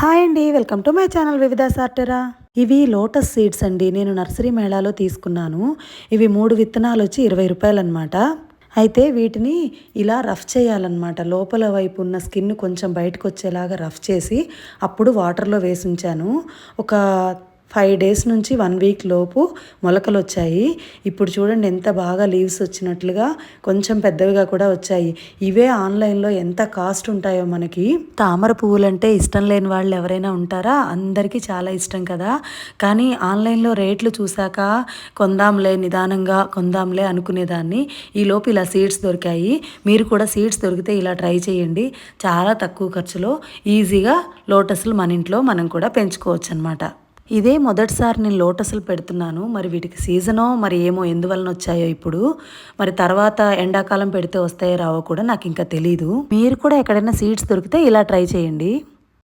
Hi అండి welcome to my channel వివిధ సార్టెరా. ఇవి లోటస్ సీడ్స్ అండి నేను నర్సరీ మేళాలో తీసుకున్నాను. ఇవి మూడు విత్తనాలు వచ్చి ఇరవై రూపాయలు అనమాట అయితే వీటిని ఇలా రఫ్ చేయాలన్నమాట. లోపల వైపు ఉన్న స్కిన్ కొంచెం బయటకు వచ్చేలాగా రఫ్ చేసి అప్పుడు వాటర్లో వేసి ఉంచాను ఒక ఫైవ్ డేస్ నుంచి వన్ వీక్ లోపు మొలకలు వచ్చాయి ఇప్పుడు చూడండి ఎంత బాగా లీవ్స్ వచ్చినట్లుగా కొంచెం పెద్దవిగా కూడా వచ్చాయి. ఇవే ఆన్లైన్లో ఎంత కాస్ట్ ఉంటాయో మనకి. తామర పువ్వులంటే ఇష్టం లేని వాళ్ళు ఎవరైనా ఉంటారా? అందరికీ చాలా ఇష్టం కదా. కానీ ఆన్లైన్లో రేట్లు చూశాక కొందాంలే నిదానంగా కొందాంలే అనుకునేదాన్ని. ఈలోపు ఇలా సీడ్స్ దొరికాయి. మీరు కూడా సీడ్స్ దొరికితే ఇలా ట్రై చేయండి. చాలా తక్కువ ఖర్చులో ఈజీగా లోటస్లు మన ఇంట్లో మనం కూడా పెంచుకోవచ్చు అనమాట ఇదే మొదటిసారి నేను లోటస్లు పెడుతున్నాను. మరి వీటికి సీజనో మరి ఏమో ఎందువలన వచ్చాయో ఇప్పుడు మరి తర్వాత ఎండాకాలం పెడితే వస్తాయో రావో కూడా నాకు ఇంకా తెలీదు. మీరు కూడా ఎక్కడైనా సీడ్స్ దొరికితే ఇలా ట్రై చేయండి.